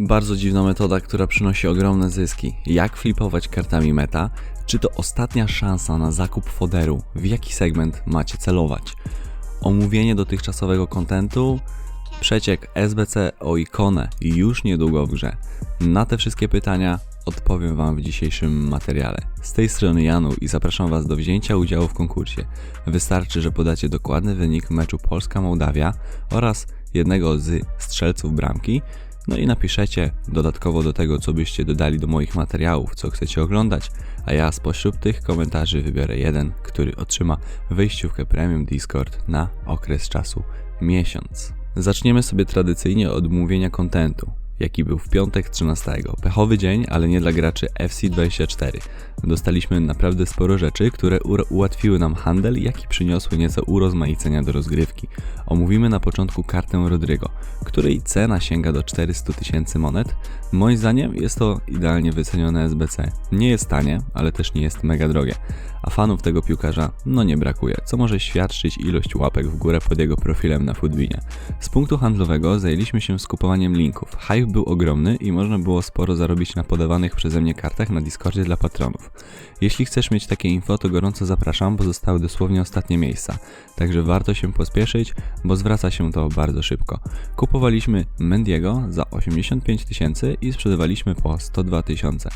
Bardzo dziwna metoda, która przynosi ogromne zyski. Jak flipować kartami meta? Czy to ostatnia szansa na zakup foderu? W jaki segment macie celować? Omówienie dotychczasowego kontentu? Przeciek SBC o ikonę już niedługo w grze. Na te wszystkie pytania odpowiem Wam w dzisiejszym materiale. Z tej strony Janu i zapraszam Was do wzięcia udziału w konkursie. Wystarczy, że podacie dokładny wynik meczu Polska-Mołdawia oraz jednego z strzelców bramki, no i napiszecie dodatkowo do tego, co byście dodali do moich materiałów, co chcecie oglądać, a ja spośród tych komentarzy wybiorę jeden, który otrzyma wejściówkę Premium Discord na okres czasu miesiąc. Zaczniemy sobie tradycyjnie od mówienia kontentu jaki był w piątek 13. Pechowy dzień, ale nie dla graczy FC24. Dostaliśmy naprawdę sporo rzeczy, które ułatwiły nam handel, jak i przyniosły nieco urozmaicenia do rozgrywki. Omówimy na początku kartę Rodrigo, której cena sięga do 400 tysięcy monet. Moim zdaniem jest to idealnie wycenione SBC. Nie jest tanie, ale też nie jest mega drogie. A fanów tego piłkarza no nie brakuje, co może świadczyć ilość łapek w górę pod jego profilem na Foodbinie. Z punktu handlowego zajęliśmy się skupowaniem linków. Hype był ogromny i można było sporo zarobić na podawanych przeze mnie kartach na Discordzie dla patronów. Jeśli chcesz mieć takie info, to gorąco zapraszam, bo zostały dosłownie ostatnie miejsca. Także warto się pospieszyć, bo zwraca się to bardzo szybko. Kupowaliśmy Mendiego za 85 tysięcy i sprzedawaliśmy po 102 tysiące,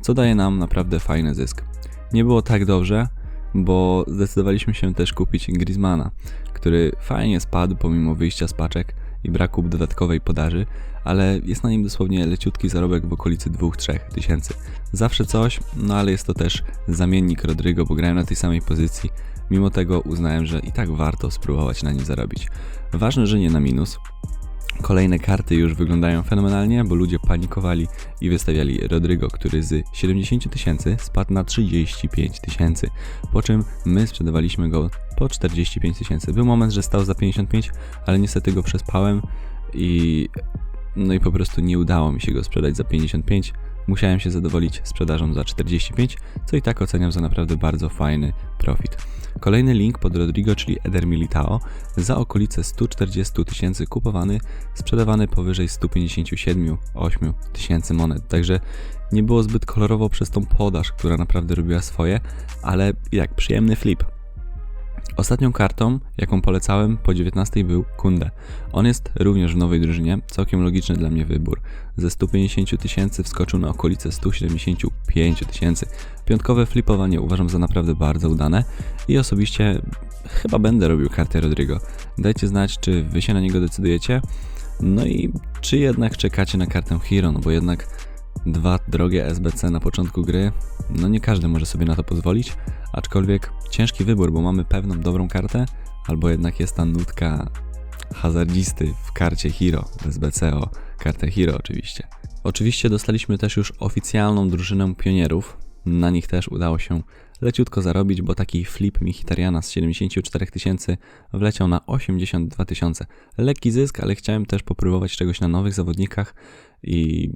co daje nam naprawdę fajny zysk. Nie było tak dobrze, bo zdecydowaliśmy się też kupić Griezmana, który fajnie spadł pomimo wyjścia z paczek i braku dodatkowej podaży, ale jest na nim dosłownie leciutki zarobek w okolicy 2-3 tysięcy. Zawsze coś, no ale jest to też zamiennik Rodrigo, bo grałem na tej samej pozycji. Mimo tego uznałem, że i tak warto spróbować na nim zarobić. Ważne, że nie na minus, Kolejne karty już wyglądają fenomenalnie, bo ludzie panikowali i wystawiali Rodrigo, który z 70 tysięcy spadł na 35 tysięcy, po czym my sprzedawaliśmy go po 45 tysięcy. Był moment, że stał za 55, ale niestety go przespałem i no i po prostu nie udało mi się go sprzedać za 55. Musiałem się zadowolić sprzedażą za 45, co i tak oceniam za naprawdę bardzo fajny profit. Kolejny link pod Rodrigo, czyli Eder Militao, za okolice 140 tysięcy kupowany, sprzedawany powyżej 157-8 tysięcy monet. Także nie było zbyt kolorowo przez tą podaż, która naprawdę robiła swoje, ale jak przyjemny flip. Ostatnią kartą, jaką polecałem po 19 był Kunde. On jest również w nowej całkiem logiczny dla mnie wybór. Ze 150 tysięcy wskoczył na okolice 175 tysięcy. Piątkowe flipowanie uważam za naprawdę bardzo udane i osobiście chyba będę robił kartę Rodrigo. Dajcie znać, czy wy się na niego decydujecie. No i czy jednak czekacie na kartę Hero, no bo jednak dwa drogie SBC na początku gry, no nie każdy może sobie na to pozwolić, aczkolwiek ciężki wybór, bo mamy pewną dobrą kartę, albo jednak jest ta nutka hazardzisty w karcie Hero, SBC o kartę Hero oczywiście. Oczywiście dostaliśmy też już oficjalną drużynę pionierów, na nich też udało się leciutko zarobić, bo taki flip Michitariana z 74 tysięcy wleciał na 82 tysiące. Lekki zysk, ale chciałem też popróbować czegoś na nowych zawodnikach i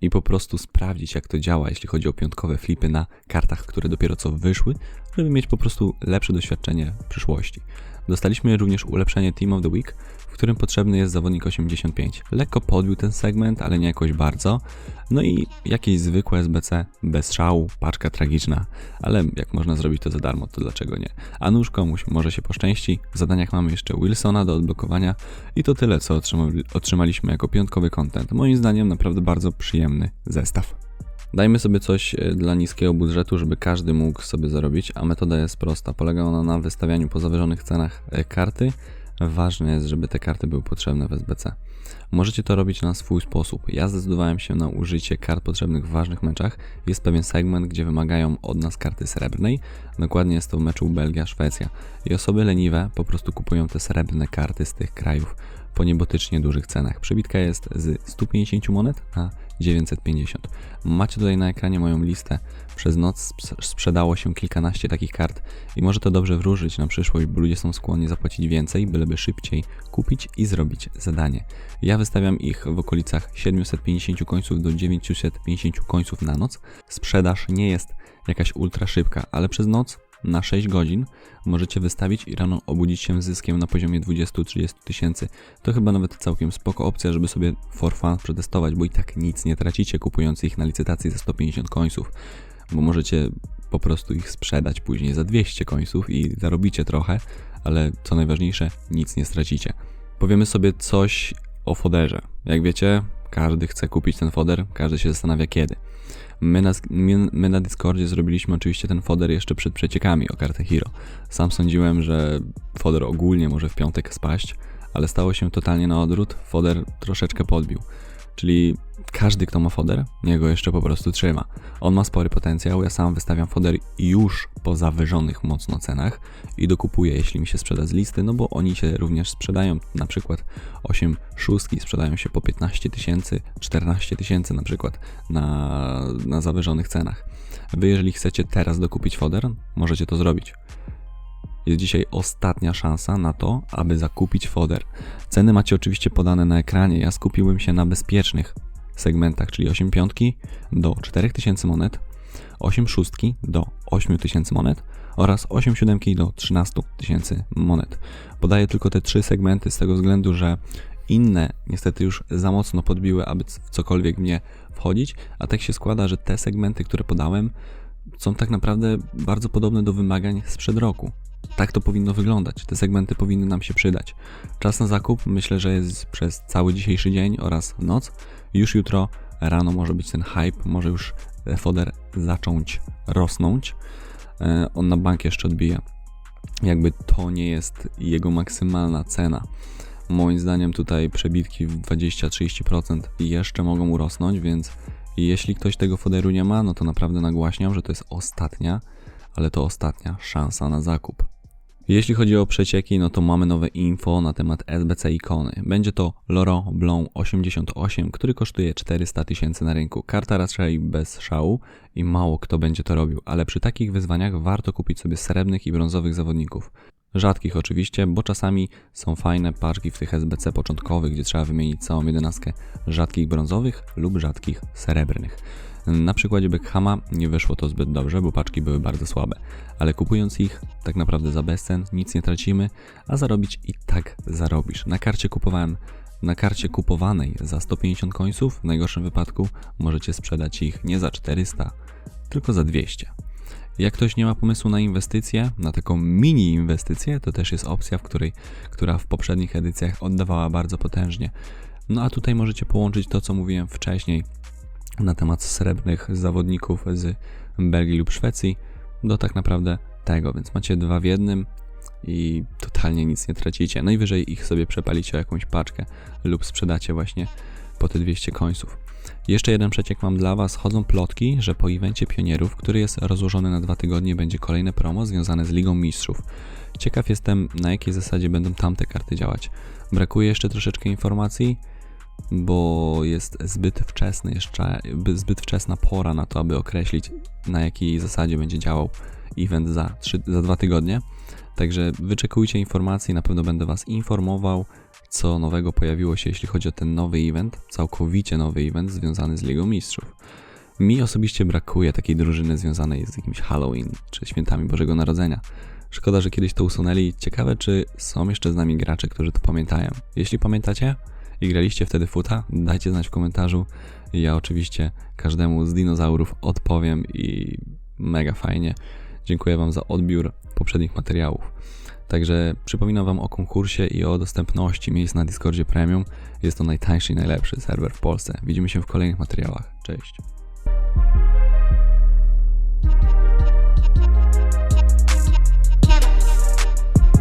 i po prostu sprawdzić, jak to działa, jeśli chodzi o piątkowe flipy na kartach, które dopiero co wyszły, żeby mieć po prostu lepsze doświadczenie w przyszłości. Dostaliśmy również ulepszenie Team of the Week, w którym potrzebny jest zawodnik 85. Lekko podbił ten segment, ale nie jakoś bardzo. No i jakieś zwykłe SBC, bez szału, paczka tragiczna, ale jak można zrobić to za darmo, to dlaczego nie? A nóż komuś może się poszczęści. W zadaniach mamy jeszcze Wilsona do odblokowania i to tyle, co otrzymaliśmy jako piątkowy content. Moim zdaniem naprawdę bardzo przyjemny zestaw. Dajmy sobie coś e, dla niskiego budżetu, żeby każdy mógł sobie zarobić, a metoda jest prosta. Polega ona na wystawianiu po zawyżonych cenach e, karty. Ważne jest, żeby te karty były potrzebne w SBC. Możecie to robić na swój sposób. Ja zdecydowałem się na użycie kart potrzebnych w ważnych meczach. Jest pewien segment, gdzie wymagają od nas karty srebrnej. Dokładnie jest to w meczu Belgia-Szwecja. I osoby leniwe po prostu kupują te srebrne karty z tych krajów po niebotycznie dużych cenach. Przebitka jest z 150 monet na 950. Macie tutaj na ekranie moją listę. Przez noc sprzedało się kilkanaście takich kart i może to dobrze wróżyć na przyszłość, bo ludzie są skłonni zapłacić więcej, byleby szybciej kupić i zrobić zadanie. Ja wystawiam ich w okolicach 750 końców do 950 końców na noc. Sprzedaż nie jest jakaś ultra szybka, ale przez noc na 6 godzin możecie wystawić i rano obudzić się z zyskiem na poziomie 20-30 tysięcy. To chyba nawet całkiem spoko opcja, żeby sobie for fun przetestować, bo i tak nic nie tracicie kupując ich na licytacji za 150 końców, bo możecie po prostu ich sprzedać później za 200 końców i zarobicie trochę, ale co najważniejsze, nic nie stracicie. Powiemy sobie coś o foderze. Jak wiecie, każdy chce kupić ten foder, każdy się zastanawia kiedy. My na, my, my na Discordzie zrobiliśmy oczywiście ten foder jeszcze przed przeciekami o kartę Hero. Sam sądziłem, że foder ogólnie może w piątek spaść, ale stało się totalnie na odwrót, foder troszeczkę podbił. Czyli każdy, kto ma foder, niego jeszcze po prostu trzyma. On ma spory potencjał, ja sam wystawiam foder już po zawyżonych mocno cenach i dokupuję, jeśli mi się sprzeda z listy, no bo oni się również sprzedają, na przykład 8 szóstki sprzedają się po 15 tysięcy, 14 tysięcy na przykład na, na zawyżonych cenach. Wy jeżeli chcecie teraz dokupić foder, możecie to zrobić. Jest dzisiaj ostatnia szansa na to, aby zakupić foder. Ceny macie oczywiście podane na ekranie. Ja skupiłem się na bezpiecznych segmentach, czyli 8 piątki do 4000 monet, 8 szóstki do 8000 monet oraz 8 siódemki do 13 tysięcy monet. Podaję tylko te trzy segmenty z tego względu, że inne niestety już za mocno podbiły, aby w cokolwiek mnie wchodzić, a tak się składa, że te segmenty, które podałem, są tak naprawdę bardzo podobne do wymagań sprzed roku. Tak to powinno wyglądać. Te segmenty powinny nam się przydać. Czas na zakup myślę, że jest przez cały dzisiejszy dzień oraz noc. Już jutro rano może być ten hype, może już foder zacząć rosnąć. E, on na bank jeszcze odbija. Jakby to nie jest jego maksymalna cena. Moim zdaniem tutaj przebitki w 20-30% jeszcze mogą urosnąć, więc jeśli ktoś tego foderu nie ma, no to naprawdę nagłaśniam, że to jest ostatnia, ale to ostatnia szansa na zakup. Jeśli chodzi o przecieki, no to mamy nowe info na temat SBC ikony. Będzie to Loro Blanc 88, który kosztuje 400 tysięcy na rynku. Karta raczej bez szału i mało kto będzie to robił, ale przy takich wyzwaniach warto kupić sobie srebrnych i brązowych zawodników. Rzadkich oczywiście, bo czasami są fajne paczki w tych SBC początkowych, gdzie trzeba wymienić całą jedenastkę rzadkich brązowych lub rzadkich srebrnych. Na przykładzie Beckhama nie wyszło to zbyt dobrze, bo paczki były bardzo słabe, ale kupując ich tak naprawdę za bezcen nic nie tracimy, a zarobić i tak zarobisz. Na karcie kupowałem na karcie kupowanej za 150 końców, w najgorszym wypadku możecie sprzedać ich nie za 400, tylko za 200. Jak ktoś nie ma pomysłu na inwestycje, na taką mini inwestycję, to też jest opcja, w której, która w poprzednich edycjach oddawała bardzo potężnie. No a tutaj możecie połączyć to, co mówiłem wcześniej na temat srebrnych zawodników z Belgii lub Szwecji do tak naprawdę tego, więc macie dwa w jednym i totalnie nic nie tracicie. Najwyżej ich sobie przepalicie o jakąś paczkę lub sprzedacie właśnie po te 200 końców. Jeszcze jeden przeciek mam dla Was. Chodzą plotki, że po evencie pionierów, który jest rozłożony na dwa tygodnie, będzie kolejne promo związane z Ligą Mistrzów. Ciekaw jestem, na jakiej zasadzie będą tamte karty działać. Brakuje jeszcze troszeczkę informacji, bo jest zbyt wczesny jeszcze, zbyt wczesna pora na to, aby określić, na jakiej zasadzie będzie działał event za, 3, za dwa tygodnie. Także wyczekujcie informacji, na pewno będę Was informował co nowego pojawiło się, jeśli chodzi o ten nowy event, całkowicie nowy event związany z Ligą Mistrzów. Mi osobiście brakuje takiej drużyny związanej z jakimś Halloween czy świętami Bożego Narodzenia. Szkoda, że kiedyś to usunęli. Ciekawe, czy są jeszcze z nami gracze, którzy to pamiętają. Jeśli pamiętacie i graliście wtedy futa, dajcie znać w komentarzu. Ja oczywiście każdemu z dinozaurów odpowiem i mega fajnie. Dziękuję Wam za odbiór poprzednich materiałów. Także przypominam Wam o konkursie i o dostępności miejsc na Discordzie Premium. Jest to najtańszy i najlepszy serwer w Polsce. Widzimy się w kolejnych materiałach. Cześć.